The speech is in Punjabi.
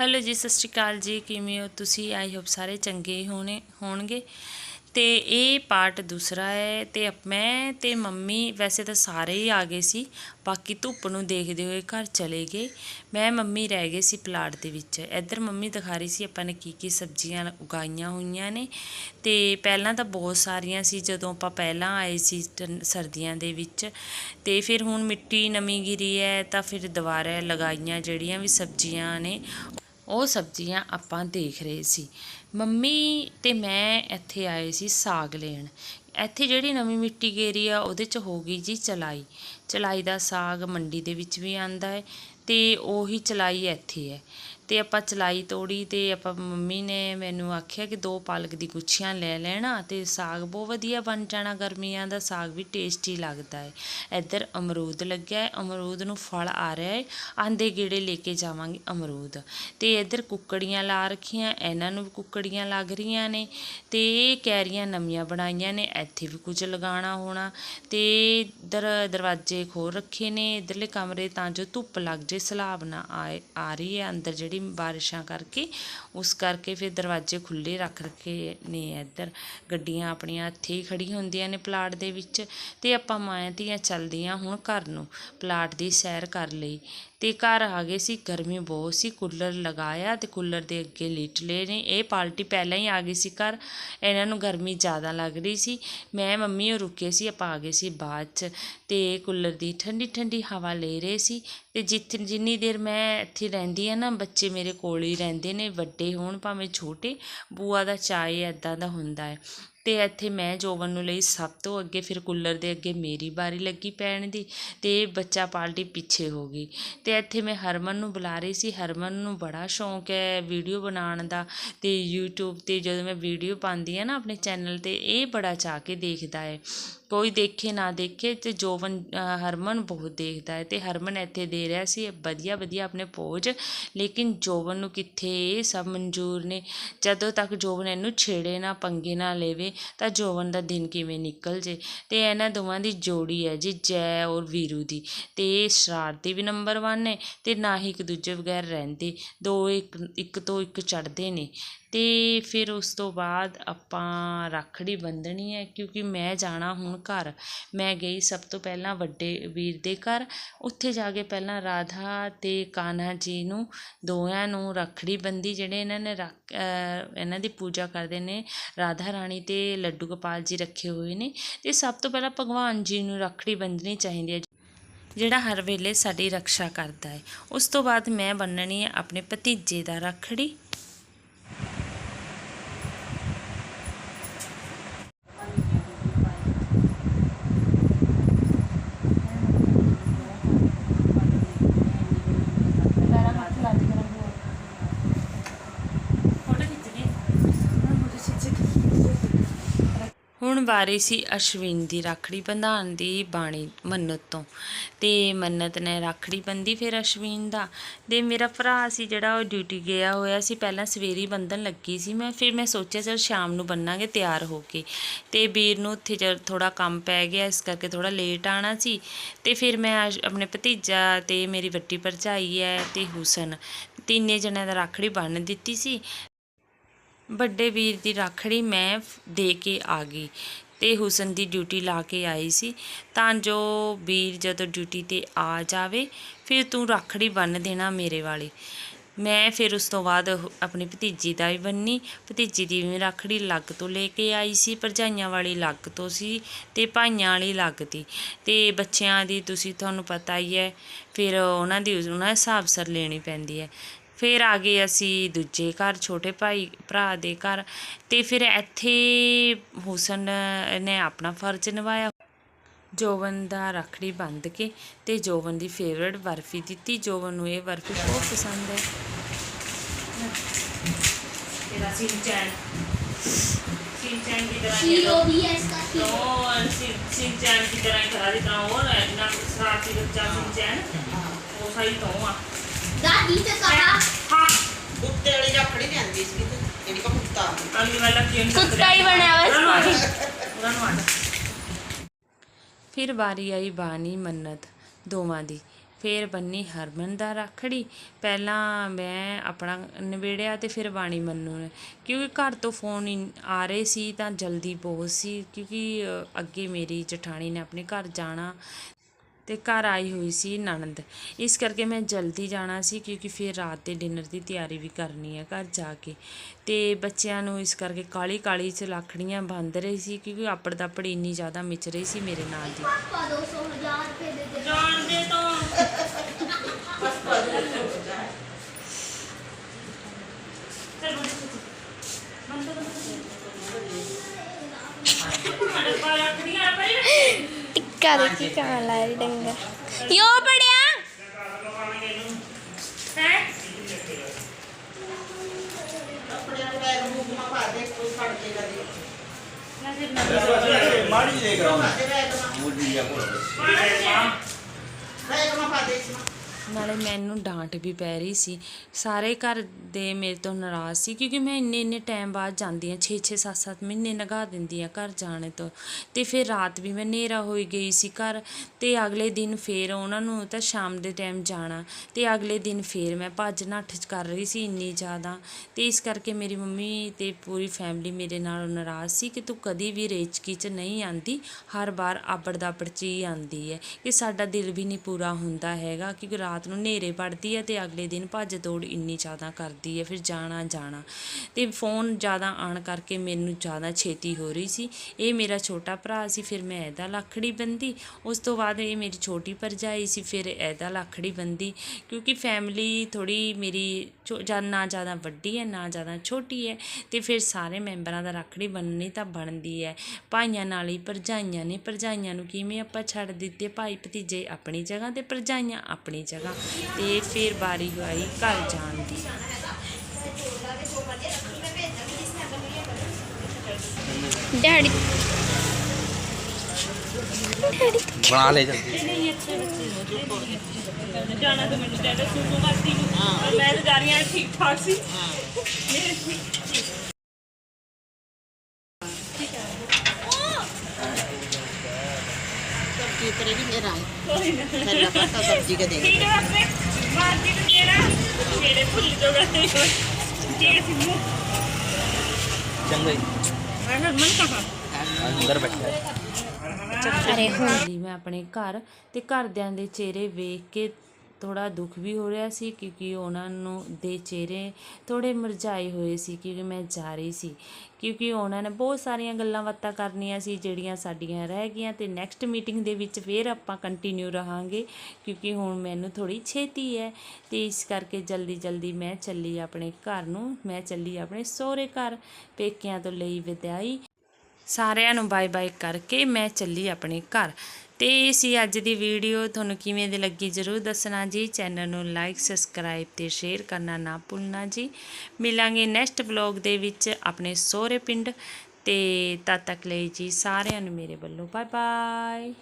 ਹੈਲੋ ਜੀ, ਸਤਿ ਸ਼੍ਰੀ ਅਕਾਲ ਜੀ। ਕਿਵੇਂ ਹੋ ਤੁਸੀਂ? ਆਈ ਹੋਪ ਸਾਰੇ ਚੰਗੇ ਹੋਣੇ, ਹੋਣਗੇ। ਤੇ ਇਹ ਪਾਰਟ ਦੂਸਰਾ ਹੈ ਤੇ ਮੈਂ ਤੇ ਮੰਮੀ ਵੈਸੇ ਤਾਂ ਸਾਰੇ ਹੀ ਆ ਗਏ ਸੀ। ਬਾਕੀ ਧੁੱਪ ਨੂੰ ਦੇਖਦੇ ਹੋਏ ਘਰ ਚਲੇ ਗਏ। ਮੈਂ, ਮੰਮੀ ਰਹਿ ਗਏ ਸੀ ਪਲਾਟ ਦੇ ਵਿੱਚ। ਇੱਧਰ ਮੰਮੀ ਦਿਖਾ ਰਹੀ ਸੀ ਆਪਾਂ ਨੇ ਕੀ ਕੀ ਸਬਜ਼ੀਆਂ ਉਗਾਈਆਂ ਹੋਈਆਂ ਨੇ। ਤੇ ਪਹਿਲਾਂ ਤਾਂ ਬਹੁਤ ਸਾਰੀਆਂ ਸੀ, ਜਦੋਂ ਆਪਾਂ ਪਹਿਲਾਂ ਆਏ ਸੀ ਟਨ- ਸਰਦੀਆਂ ਦੇ ਵਿੱਚ। ਤੇ ਫਿਰ ਹੁਣ ਮਿੱਟੀ ਨਮੀ ਗਿਰੀ ਹੈ ਤਾਂ ਫਿਰ ਦੁਬਾਰਾ ਲਗਾਈਆਂ ਜਿਹੜੀਆਂ ਵੀ ਸਬਜ਼ੀਆਂ ਨੇ ਉਹ ਸਬਜ਼ੀਆਂ ਆਪਾਂ ਦੇਖ ਰਹੇ ਸੀ। ਮੰਮੀ ਤੇ ਮੈਂ ਇੱਥੇ ਆਏ ਸੀ ਸਾਗ ਲੈਣ। ਇੱਥੇ ਜਿਹੜੀ ਨਵੀਂ ਮਿੱਟੀ ਗੇਰੀ ਆ, ਉਹਦੇ 'ਚ ਹੋ ਗਈ ਜੀ ਚਲਾਈ। ਚਲਾਈ ਦਾ ਸਾਗ ਮੰਡੀ ਦੇ ਵਿੱਚ ਵੀ ਆਂਦਾ ਹੈ ਤੇ ਉਹੀ ਚਲਾਈ ਇੱਥੇ ਹੈ। ਅਤੇ ਆਪਾਂ ਚਲਾਈ ਤੋੜੀ ਅਤੇ ਆਪਾਂ ਮੰਮੀ ਨੇ ਮੈਨੂੰ ਆਖਿਆ ਕਿ ਦੋ ਪਾਲਕ ਦੀ ਗੁੱਛੀਆਂ ਲੈ ਲੈਣਾ ਅਤੇ ਸਾਗ ਬਹੁਤ ਵਧੀਆ ਬਣ ਜਾਣਾ ਗਰਮੀਆਂ ਦਾ, ਸਾਗ ਵੀ ਟੇਸਟੀ ਲੱਗਦਾ ਹੈ ਇੱਧਰ ਅਮਰੂਦ ਲੱਗਿਆ ਹੈ ਅਮਰੂਦ ਨੂੰ ਫਲ ਆ ਰਿਹਾ ਹੈ ਆਂਦੇ ਗੇੜੇ ਲੈ ਕੇ ਜਾਵਾਂਗੇ ਅਮਰੂਦ। ਅਤੇ ਇੱਧਰ ਕੁੱਕੜੀਆਂ ਲਾ ਰੱਖੀਆਂ, ਇਹਨਾਂ ਨੂੰ ਵੀ ਕੁੱਕੜੀਆਂ ਲੱਗ ਰਹੀਆਂ ਨੇ। ਅਤੇ ਇਹ ਕੈਰੀਆਂ ਨਵੀਆਂ ਬਣਾਈਆਂ ਨੇ, ਇੱਥੇ ਵੀ ਕੁਝ ਲਗਾਉਣਾ ਹੋਣਾ। ਅਤੇ ਇੱਧਰ ਦਰਵਾਜ਼ੇ ਖੋਲ ਰੱਖੇ ਨੇ, ਇੱਧਰਲੇ ਕਮਰੇ ਤਾਂ ਜੋ ਧੁੱਪ ਲੱਗ ਜੇ, ਸਲਾਬ ਨਾ ਆਏ, ਆ ਰਹੀ ਹੈ ਅੰਦਰ ਜਿਹੜੀ ਬਾਰਿਸ਼ਾਂ ਕਰਕੇ, ਉਸ ਕਰਕੇ ਫਿਰ ਦਰਵਾਜ਼ੇ ਖੁੱਲੇ ਰੱਖ ਰੱਖੇ ਨੇ ਇੱਧਰ। ਗੱਡੀਆਂ ਆਪਣੀਆਂ ਇੱਥੇ ਹੀ ਖੜੀ ਹੁੰਦੀਆਂ ਨੇ ਪਲਾਟ ਦੇ ਵਿੱਚ ਤੇ ਆਪਾਂ ਮਾਇਆ ਧੀਆਂ ਚੱਲਦੀਆਂ ਹੁਣ ਘਰ ਨੂੰ, ਪਲਾਟ ਦੀ ਸੈਰ ਕਰ ਲਈ। ਅਤੇ ਘਰ ਆ ਗਏ ਸੀ, ਗਰਮੀ ਬਹੁਤ ਸੀ, ਕੂਲਰ ਲਗਾਇਆ ਅਤੇ ਕੂਲਰ ਦੇ ਅੱਗੇ ਲਿਟ ਲਏ ਨੇ। ਇਹ ਪਾਲਟੀ ਪਹਿਲਾਂ ਹੀ ਆ ਗਈ ਸੀ ਘਰ, ਇਹਨਾਂ ਨੂੰ ਗਰਮੀ ਜ਼ਿਆਦਾ ਲੱਗ ਰਹੀ ਸੀ। ਮੈਂ, ਮੰਮੀ ਉਹ ਰੁਕੇ ਸੀ, ਆਪਾਂ ਆ ਗਏ ਸੀ ਬਾਅਦ ਚ ਅਤੇ ਕੂਲਰ ਦੀ ਠੰਡੀ ਠੰਡੀ ਹਵਾ ਲੈ ਰਹੇ ਸੀ ਅਤੇ ਜਿੱਥੇ, ਜਿੰਨੀ ਦੇਰ ਮੈਂ ਇੱਥੇ ਰਹਿੰਦੀ ਹਾਂ ਨਾ, ਬੱਚੇ ਮੇਰੇ ਕੋਲ ਹੀ ਰਹਿੰਦੇ ਨੇ, ਵੱਡੇ ਹੋਣ ਭਾਵੇਂ ਛੋਟੇ, ਬੂਆ ਦਾ ਚਾਏ ਇੱਦਾਂ ਦਾ ਹੁੰਦਾ ਹੈ। ਅਤੇ ਇੱਥੇ ਮੈਂ ਜੋਬਨ ਨੂੰ ਲਈ ਸਭ ਤੋਂ ਅੱਗੇ ਫਿਰ ਕੂਲਰ ਦੇ ਅੱਗੇ ਮੇਰੀ ਵਾਰੀ ਲੱਗੀ ਪੈਣ ਦੀ ਅਤੇ ਬੱਚਾ ਪਾਲਟੀ ਪਿੱਛੇ ਹੋ ਗਈ। ਅਤੇ ਇੱਥੇ ਮੈਂ ਹਰਮਨ ਨੂੰ ਬੁਲਾ ਰਹੀ ਸੀ। ਹਰਮਨ ਨੂੰ ਬੜਾ ਸ਼ੌਂਕ ਹੈ ਵੀਡੀਓ ਬਣਾਉਣ ਦਾ ਅਤੇ ਯੂਟਿਊਬ ਤੇ ਜਦੋਂ ਮੈਂ ਵੀਡੀਓ ਪਾਉਂਦੀ ਹਾਂ ਨਾ ਆਪਣੇ ਚੈਨਲ ਤੇ, ਇਹ ਬੜਾ ਚਾਹ ਕੇ ਦੇਖਦਾ ਹੈ। ਕੋਈ ਦੇਖੇ ਨਾ ਦੇਖੇ ਅਤੇ ਜੋਬਨ ਹਰਮਨ ਬਹੁਤ ਦੇਖਦਾ ਹੈ ਅਤੇ ਹਰਮਨ ਇੱਥੇ ਦੇ ਰਿਹਾ ਸੀ। ਵਧੀਆ ਵਧੀਆ ਆਪਣੇ ਪੋਜ। ਲੇਕਿਨ ਜੋਬਨ ਨੂੰ ਕਿੱਥੇ ਇਹ ਸਭ ਮਨਜ਼ੂਰ ਨੇ। ਜਦੋਂ ਤੱਕ ਜੋਬਨ ਇਹਨੂੰ ਛੇੜੇ ਨਾ, ਪੰਗੇ ਨਾ ਲੈਵੇ ਤਾਂ ਜੋਬਨ ਦਾ ਦਿਨ ਕਿਵੇਂ ਨਿਕਲ ਜੇ? ਤੇ ਇਹਨਾਂ ਦੋਵਾਂ ਦੀ ਜੋੜੀ ਹੈ ਜੀ ਜੈ ਔਰ ਵੀਰੂ ਦੀ। ਤੇ ਇਹ ਸ਼ਰਾਰਤੀ ਵੀ ਨੰਬਰ 1 ਨੇ ਤੇ ਨਾ ਹੀ ਇੱਕ ਦੂਜੇ ਬਗੈਰ ਰਹਿੰਦੇ। ਦੋ ਇੱਕ ਇੱਕ ਤੋਂ ਇੱਕ ਚੜਦੇ ਨੇ। ਤੇ ਫਿਰ ਉਸ ਤੋਂ ਬਾਅਦ ਆਪਾਂ ਰੱਖੜੀ ਬੰਨ੍ਹਣੀ ਹੈ, ਕਿਉਂਕਿ ਮੈਂ ਜਾਣਾ ਹੁਣ ਘਰ। ਮੈਂ ਗਈ ਸਭ ਤੋਂ ਪਹਿਲਾਂ ਵੱਡੇ ਵੀਰ ਦੇ ਘਰ। ਉੱਥੇ ਜਾ ਕੇ ਪਹਿਲਾਂ ਰਾਧਾ ਅਤੇ ਕਾਨ੍ਹਾ ਜੀ ਨੂੰ ਦੋਹਾਂ ਨੂੰ ਰੱਖੜੀ ਬੰਦੀ ਜਿਹੜੇ ਇਹਨਾਂ ਨੇ ਰੱਖ ਇਹਨਾਂ ਦੀ ਪੂਜਾ ਕਰਦੇ ਨੇ। ਰਾਧਾ ਰਾਣੀ ਅਤੇ ਲੱਡੂ ਗੋਪਾਲ ਜੀ ਰੱਖੇ ਹੋਏ ਨੇ ਅਤੇ ਸਭ ਤੋਂ ਪਹਿਲਾਂ ਭਗਵਾਨ ਜੀ ਨੂੰ ਰੱਖੜੀ ਬੰਨ੍ਹਣੀ ਚਾਹੀਦੀ ਹੈ, ਜਿਹੜਾ ਹਰ ਵੇਲੇ ਸਾਡੀ ਰੱਖਿਆ ਕਰਦਾ ਹੈ। ਉਸ ਤੋਂ ਬਾਅਦ ਮੈਂ ਬੰਨਣੀ ਹੈ, ਆਪਣੇ ਭਤੀਜੇ ਦਾ ਰੱਖੜੀ ਹੁਣ ਵਾਰੀ ਸੀ ਅਸ਼ਵਿਨ ਦੀ ਰਾਖੜੀ ਬੰਧਾਉਣ ਦੀ ਬਾਣੀ ਮੰਨਤ ਤੋਂ। ਤੇ ਮੰਨਤ ਨੇ ਰਾਖੜੀ ਬੰਦੀ ਫਿਰ ਅਸ਼ਵਿਨ ਦਾ। ਤੇ ਮੇਰਾ ਭਰਾ ਸੀ ਜਿਹੜਾ ਉਹ ਡਿਊਟੀ ਗਿਆ ਹੋਇਆ ਸੀ, ਪਹਿਲਾਂ ਸਵੇਰੀ ਬੰਧਨ ਲੱਗੀ ਸੀ ਮੈਂ। ਫਿਰ ਮੈਂ ਸੋਚਿਆ ਚਲ ਸ਼ਾਮ ਨੂੰ ਬੰਨਾਂਗੇ, ਤਿਆਰ ਹੋ ਕੇ। ਤੇ ਵੀਰ ਨੂੰ ਉੱਥੇ ਜਦ ਥੋੜਾ ਕੰਮ ਪੈ ਗਿਆ, ਇਸ ਕਰਕੇ ਥੋੜਾ ਲੇਟ ਆਣਾ ਸੀ। ਤੇ ਫਿਰ ਮੈਂ ਆਪਣੇ ਭਤੀਜਾ ਤੇ ਮੇਰੀ ਵੱਡੀ ਭਰਜਾਈ ਹੈ ਤੇ ਹੁਸਨ। ਤਿੰਨੇ ਜਣਿਆਂ ਦਾ ਰਾਖੜੀ ਬੰਨ ਦਿੱਤੀ ਸੀ। ਵੱਡੇ ਵੀਰ ਦੀ ਰਾਖੜੀ ਮੈਂ ਦੇ ਕੇ ਆ ਗਈ ਤੇ ਹੁਸਨ ਦੀ ਡਿਊਟੀ ਲਾ ਕੇ ਆਈ ਸੀ। ਤਾਂ ਜੋ ਵੀਰ ਜਦੋਂ ਡਿਊਟੀ ਤੇ ਆ ਜਾਵੇ, ਫਿਰ ਤੂੰ ਰਾਖੜੀ ਬੰਨ ਦੇਣਾ ਮੇਰੇ ਵਾਲੀ। ਮੈਂ ਫਿਰ ਉਸ ਤੋਂ ਬਾਅਦ ਆਪਣੀ ਭਤੀਜੀ ਦਾ ਵੀ ਬੰਨੀ। ਭਤੀਜੀ ਦੀ ਵੀ ਰਾਖੜੀ ਲੱਗ ਤੋਂ ਲੈ ਕੇ ਆਈ ਸੀ, ਭਰਜਾਈਆਂ ਵਾਲੀ ਲੱਗ ਤੋਂ ਸੀ ਤੇ ਭਾਈਆਂ ਵਾਲੀ ਲੱਗ ਤੀ। ਤੇ ਬੱਚਿਆਂ ਦੀ ਤੁਸੀਂ ਤੁਹਾਨੂੰ ਪਤਾ ਹੀ ਹੈ, ਫਿਰ ਉਹਨਾਂ ਦੀ ਉਹਨਾਂ ਦੇ ਹਿਸਾਬ ਸਰ ਲੈਣੀ ਪੈਂਦੀ ਹੈ। ਫਿਰ ਆ ਗਏ ਅਸੀਂ ਦੂਜੇ ਘਰ ਛੋਟੇ ਭਾਈ ਭਰਾ ਦੇ ਘਰ ਤੇ ਫਿਰ ਇੱਥੇ ਹੁਸਨ ਨੇ ਆਪਣਾ ਫਰਜ਼ ਨਿਭਾਇਆ। ਜੋਵਨ ਦਾ ਰਖੜੀ ਬੰਦ ਕੇ ਤੇ ਜੋਵਨ ਦੀ ਫੇਵਰਟ ਬਰਫੀ ਦਿੱਤੀ। ਜੋਵਨ ਨੂੰ ਇਹ ਬਰਫੀ ਬਹੁਤ ਪਸੰਦ ਹੈ। ਇਹਦਾ ਦੀ ਤਰ੍ਹਾਂ ਇਹ ਲੋ ਵੀ ਇਹਨਾਂ ਸਾਥੀ ਬੱਚਾ ਸਿੰਚਨ ਉਹ ਸਹੀ ਤੋਂ ਆ। ਫਿਰ ਵਾਰੀ ਆਈ ਬਾਣੀ ਮੰਨਤ ਦੋਵਾਂ ਦੀ। ਫਿਰ ਬੰਨੀ ਹਰਮਨ ਦਾ ਰੱਖੜੀ। ਪਹਿਲਾਂ ਮੈਂ ਆਪਣਾ ਨਵੇੜਿਆ ਤੇ ਫਿਰ ਬਾਣੀ ਮੰਨੂ ਨੇ। ਕਿਉਂਕਿ ਘਰ ਤੋਂ ਫੋਨ ਆ ਰਹੇ ਸੀ ਤਾਂ ਜਲਦੀ ਬਹੁਤ ਸੀ। ਕਿਉਂਕਿ ਅੱਗੇ ਮੇਰੀ ਜਠਾਣੀ ਨੇ ਆਪਣੇ ਘਰ ਜਾਣਾ। ਤੇ ਘਰ ਆਈ ਹੋਈ ਸੀ ਨਨੰਦ ਇਸ ਕਰਕੇ ਮੈਂ ਜਲਦੀ ਜਾਣਾ ਸੀ ਕਿਉਂਕਿ ਫਿਰ ਰਾਤ ਦੇ ਡਿਨਰ ਦੀ ਤਿਆਰੀ ਵੀ ਕਰਨੀ ਹੈ ਘਰ ਜਾ ਕੇ। ਤੇ ਬੱਚਿਆਂ ਨੂੰ ਇਸ ਕਰਕੇ ਕਾਲੀ ਕਾਲੀ ਚ ਲੱਖੜੀਆਂ ਬੰਦ ਰਹੀ ਸੀ ਕਿਉਂਕਿ ਆਪੜ ਦਪੜ ਇੰਨੀ ਜ਼ਿਆਦਾ ਮਿਚ ਰਹੀ ਸੀ ਮੇਰੇ ਨਾਲ ਦੀ। ਪਾਪਾ 200 1000 ਰੁਪਏ ਦੇ ਦੇ ਜਾਣ ਦੇ ਤਾਂ। ਬਸ ਪਾ ਦੇ ਚਲ ਬੰਦ ਬੰਦ ਬੰਦ ਬੰਦ ਵਾਲੇ ਬੈਗ ਨੂੰ ਮਾ ਪਾ ਦੇ ਕੋਈ ਫੜ ਕੇ ਕਦੇ ਮਾੜੀ ਦੇ ਪਾ ਕਰਾਉਂ ਦੇ ਬੈਗ ਮਾ ਮੂਲੀ ਆ ਕੋਲ ਮਾ ਪਾ ਦੇ ਇਸ ਮਾ ਨਾਲੇ ਮੈਨੂੰ ਡਾਂਟ ਵੀ ਪੈ ਰਹੀ ਸੀ। ਸਾਰੇ ਘਰ ਦੇ ਮੇਰੇ ਤੋਂ ਨਾਰਾਜ਼ ਸੀ ਕਿਉਂਕਿ ਮੈਂ ਇੰਨੇ ਇੰਨੇ ਟਾਈਮ ਬਾਅਦ ਜਾਂਦੀ ਹਾਂ 6 6 7 7 ਮਹੀਨੇ ਲਗਾ ਦਿੰਦੀ ਹਾਂ ਘਰ ਜਾਣੇ ਤੋਂ। ਤੇ ਫਿਰ ਰਾਤ ਵੀ ਮੈਂ ਹਨੇਰਾ ਹੋਈ ਗਈ ਸੀ ਘਰ ਤੇ ਅਗਲੇ ਦਿਨ ਫੇਰ ਉਹਨਾਂ ਨੂੰ ਤਾਂ ਸ਼ਾਮ ਦੇ ਟਾਈਮ ਜਾਣਾ ਤੇ ਅਗਲੇ ਦਿਨ ਫੇਰ ਮੈਂ ਭੱਜ ਨੱਠ ਕਰ ਰਹੀ ਸੀ ਇੰਨੀ ਜ਼ਿਆਦਾ। ਤੇ ਇਸ ਕਰਕੇ ਮੇਰੀ ਮੰਮੀ ਤੇ ਪੂਰੀ ਫੈਮਿਲੀ ਮੇਰੇ ਨਾਲ ਨਾਰਾਜ਼ ਸੀ ਕਿ ਤੂੰ ਕਦੀ ਵੀ ਰੇਚਕੀ 'ਚ ਨਹੀਂ ਆਂਦੀ ਹਰ ਵਾਰ ਆਬੜ ਦਾਬੜ 'ਚ ਹੀ ਆਂਦੀ ਹੈ ਕਿ ਸਾਡਾ ਦਿਲ ਵੀ ਨਹੀਂ ਪੂਰਾ ਹੁੰਦਾ ਹੈਗਾ ਕਿਉਂਕਿ ਰਾਤ ਰਾਤ ਨੂੰ ਹਨੇਰੇ ਪੜਦੀ ਹੈ ਤੇ ਅਗਲੇ ਦਿਨ ਭੱਜ ਦੌੜ ਇੰਨੀ ਜ਼ਿਆਦਾ ਕਰਦੀ ਹੈ, ਫਿਰ ਜਾਣਾ ਜਾਣਾ। ਤੇ ਫੋਨ ਜ਼ਿਆਦਾ ਆਣ ਕਰਕੇ ਮੈਨੂੰ ਜ਼ਿਆਦਾ ਛੇਤੀ ਹੋ ਰਹੀ ਸੀ। ਇਹ ਮੇਰਾ ਛੋਟਾ ਭਰਾ ਸੀ, ਫਿਰ ਮੈਂ ਇਹਦਾ ਲੱਖੜੀ ਬੰਦੀ ਉਸ ਤੋਂ ਬਾਅਦ ਇਹ ਮੇਰੀ ਛੋਟੀ ਭਰਜਾਈ ਸੀ, ਫਿਰ ਇਹਦਾ ਲੱਖੜੀ ਬੰਦੀ ਕਿਉਂਕਿ ਫੈਮਿਲੀ ਥੋੜੀ ਮੇਰੀ ਛੋ- ਜਾਂ ਨਾ ਜ਼ਿਆਦਾ ਵੱਡੀ ਹੈ, ਨਾ ਜ਼ਿਆਦਾ ਛੋਟੀ ਹੈ, ਤੇ ਫਿਰ ਸਾਰੇ ਮੈਂਬਰਾਂ ਦਾ ਰੱਖੜੀ ਬੰਨਣੀ ਤਾਂ ਬਣਦੀ ਹੈ। ਭਾਈਆਂ ਨਾਲ ਹੀ ਭਰਜਾਈਆਂ ਨੇ, ਭਰਜਾਈਆਂ ਨੂੰ ਕਿਵੇਂ ਆਪਾਂ ਛੱਡ ਦਿੱਤੇ? ਭਾਈ ਭਤੀਜੇ ਆਪਣੀ ਜਗ੍ਹਾ ਤੇ, ਭਰਜਾਈਆਂ ਆਪਣੀ ਜਗ੍ਹਾ ਤੇ ਫਿਰ ਬਾਰੀ ਆਈ ਘਰ ਜਾਣ ਦੀ। ਡੈਡੀ। ਬਣਾ ਲੈ ਜਾ। ਜਾਣਾ ਤਾਂ ਮੈਨੂੰ ਕਹਿੰਦਾ ਸੁਣੋ ਮਾਸੀ ਨੂੰ। ਪਰ ਮੈਂ ਤਾਂ ਜਾ ਰਹੀ ਹਾਂ ਠੀਕ ਠਾਕ ਸੀ ਮੇਰਾ ਮੇਰਾ ਪਤਾ ਸਬਜ਼ੀ ਕੇ ਦੇਗਾ ਠੀਕ ਹੈ ਆਪਣੇ ਮਾਰਦੀ ਨੂੰ ਕਿਹੜਾ ਮੇਰੇ ਭੁੱਲ ਜੋਗਾ ਠੀਕ ਹੈ ਸਿੰਮੂ ਚੰਗਾ ਮੈਂ ਹਰਮਨ ਕਹਾ ਅੰਦਰ ਬੈਠਾ ਅਰੇ ਹੁਣ ਮੈਂ ਆਪਣੇ ਘਰ ਤੇ ਘਰਦਿਆਂ ਦੇ ਚਿਹਰੇ ਵੇਖ ਕੇ ਥੋੜਾ ਦੁੱਖ ਵੀ ਹੋ ਰਿਹਾ ਸੀ ਕਿਉਂਕਿ ਉਹਨਾਂ ਨੂੰ ਦੇ ਚਿਹਰੇ ਥੋੜੇ ਮੁਰਝਾਏ ਹੋਏ ਸੀ ਕਿਉਂਕਿ ਮੈਂ ਜਾ ਰਹੀ ਸੀ। ਕਿਉਂਕਿ ਉਹਨਾਂ ਨੇ ਬਹੁਤ ਸਾਰੀਆਂ ਗੱਲਾਂ ਬਾਤਾਂ ਕਰਨੀਆਂ ਸੀ ਜਿਹੜੀਆਂ ਸਾਡੀਆਂ ਰਹਿ ਗਈਆਂ ਤੇ ਨੈਕਸਟ ਮੀਟਿੰਗ ਦੇ ਵਿੱਚ ਫੇਰ ਆਪਾਂ ਕੰਟੀਨਿਊ ਰਹਾਂਗੇ ਕਿਉਂਕਿ ਹੁਣ ਮੈਨੂੰ ਥੋੜੀ ਛੇਤੀ ਹੈ ਤੇ ਇਸ ਕਰਕੇ ਜਲਦੀ ਜਲਦੀ ਮੈਂ ਚੱਲੀ ਆਪਣੇ ਘਰ ਨੂੰ, ਮੈਂ ਚੱਲੀ ਆਪਣੇ ਸਹੁਰੇ ਘਰ ਪੇਕਿਆਂ ਤੋਂ ਲਈ ਵਿਦਾਈ। ਸਾਰਿਆਂ ਨੂੰ ਬਾਏ ਬਾਏ ਕਰਕੇ ਮੈਂ ਚੱਲੀ ਆਪਣੇ ਘਰ। ਤੇ ਇਹ ਸੀ ਅੱਜ ਦੀ ਵੀਡੀਓ ਤੁਹਾਨੂੰ ਕਿਵੇਂ ਦੀ ਲੱਗੀ ਜਰੂਰ ਦੱਸਣਾ ਜੀ। ਚੈਨਲ ਨੂੰ ਲਾਈਕ ਸਬਸਕ੍ਰਾਈਬ ਤੇ ਸ਼ੇਅਰ ਕਰਨਾ ਨਾ ਭੁੱਲਣਾ ਜੀ। ਮਿਲਾਂਗੇ ਨੈਕਸਟ ਵਲੌਗ ਦੇ ਵਿੱਚ ਆਪਣੇ ਸਹੁਰੇ ਪਿੰਡ ਤੇ ਤਦ ਤੱਕ ਲਈ ਜੀ ਸਾਰਿਆਂ ਨੂੰ ਮੇਰੇ ਵੱਲੋਂ। Bye bye